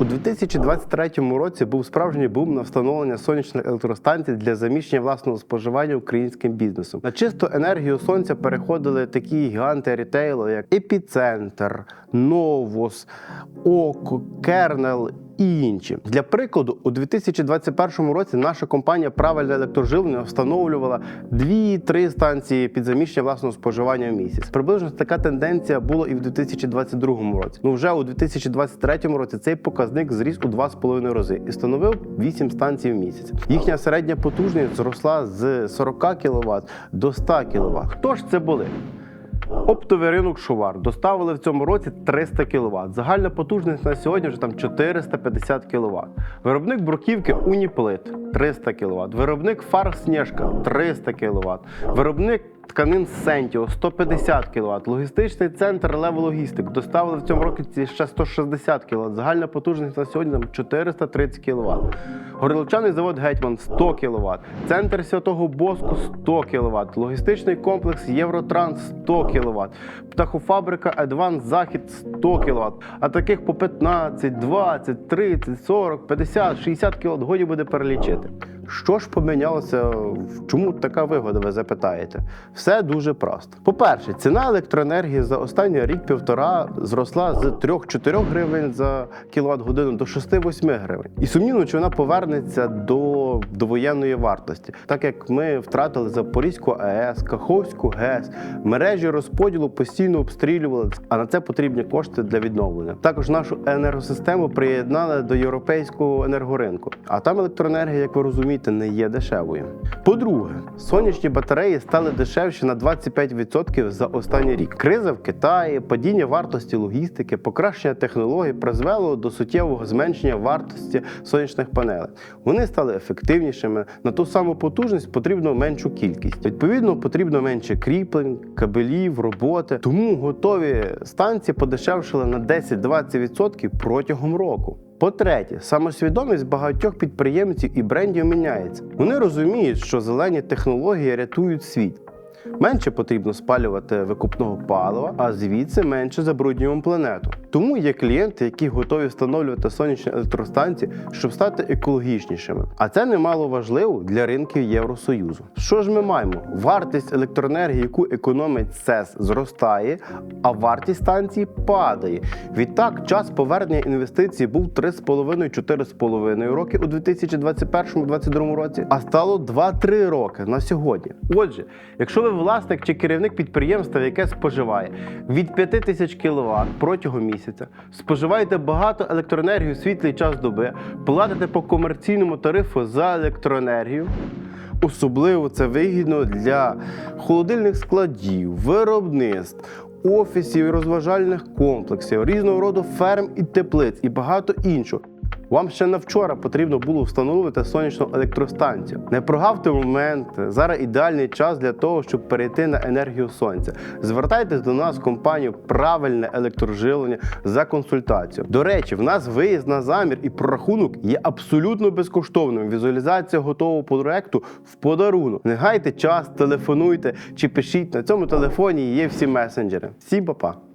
У 2023 році був справжній бум на встановлення сонячних електростанцій для заміщення власного споживання українським бізнесом. На чисту енергію сонця переходили такі гіганти рітейлу, як Епіцентр, Новус, Око, Кернел і інші. Для прикладу, у 2021 році наша компанія Правильне електроживлення встановлювала 2-3 станції під заміщення власного споживання в місяць. Приблизно така тенденція була і в 2022 році. Ну вже у 2023 році цей показник зріс у 2,5 рази і становив 8 станцій в місяць. Їхня середня потужність зросла з 40 кВт до 100 кВт. Хто ж це були? Оптовий ринок Шувар доставили в цьому році 300 кВт. Загальна потужність на сьогодні вже там 450 кВт. Виробник бруківки Уніплит 300 кВт. Виробник фар Снежка 300 кВт. Виробник тканин Сентіо 150 кВт. Логістичний центр Лево Логістик доставили в цьому році ще 160 кВт. Загальна потужність на сьогодні там 430 кВт. Горілчаний завод Гетьман 100 кВт. Центр Святого Боску 100 кВт. Логістичний комплекс Євротранс 100 кВт. Птахофабрика Едванс Захід 100 кВт. А таких по 15, 20, 30, 40, 50, 60 кВт годі буде перелічити. Що ж помінялося? Чому така вигода, ви запитаєте? Все дуже просто. По-перше, ціна електроенергії за останній рік-півтора зросла з 3-4 гривень за кіловат годину до 6-8 гривень. І сумнівно, чи вона повернеться до довоєнної вартості, так як ми втратили Запорізьку АЕС, Каховську ГЕС, мережі розподілу постійно обстрілювали, а на це потрібні кошти для відновлення. Також нашу енергосистему приєднали до європейського енергоринку. А там електроенергія, як ви розумієте, не є дешевою. По-друге, сонячні батареї стали дешевші на 25% за останній рік. Криза в Китаї, падіння вартості логістики, покращення технологій призвело до суттєвого зменшення вартості сонячних панелей. Вони стали ефективнішими. На ту саму потужність потрібно меншу кількість. Відповідно, потрібно менше кріплень, кабелів, роботи. Тому готові станції подешевшили на 10-20% протягом року. По-третє, самосвідомість багатьох підприємців і брендів міняється. Вони розуміють, що зелені технології рятують світ. Менше потрібно спалювати викупного палива, а звідси менше забруднюємо планету. Тому є клієнти, які готові встановлювати сонячні електростанції, щоб стати екологічнішими. А це немало важливо для ринків Євросоюзу. Що ж ми маємо? Вартість електроенергії, яку економить СЕС, зростає, а вартість станції падає. Відтак, час повернення інвестицій був 3,5-4,5 роки у 2021-2022 році, а стало 2-3 роки на сьогодні. Отже, якщо ви власник чи керівник підприємства, яке споживає від 5 тисяч кВт протягом місяця, споживаєте багато електроенергії у світлий час доби, платите по комерційному тарифу за електроенергію. Особливо це вигідно для холодильних складів, виробництв, офісів і розважальних комплексів, різного роду ферм і теплиць і багато іншого. Вам ще на вчора потрібно було встановити сонячну електростанцію. Не прогавте момент. Зараз ідеальний час для того, щоб перейти на енергію сонця. Звертайтесь до нас в компанію Правильне електроживлення за консультацією. До речі, в нас виїзд на замір і прорахунок є абсолютно безкоштовним. Візуалізація готового проекту в подарунок. Не гайте час, телефонуйте чи пишіть на цьому телефоні. Є всі месенджери. Всім па-па!